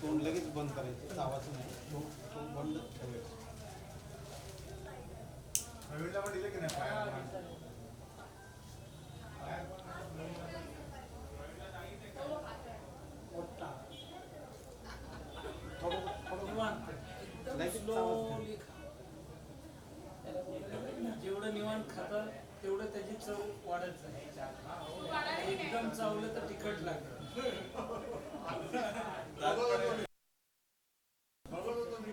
तोंड लगेच बंद करायचं आवाज नाही तोंड तोंड बंद ठेवायचं जेवढं निवांत तेवढं त्याची चव वाढत जाईल एकदम चावलं तर तिखट लागतं.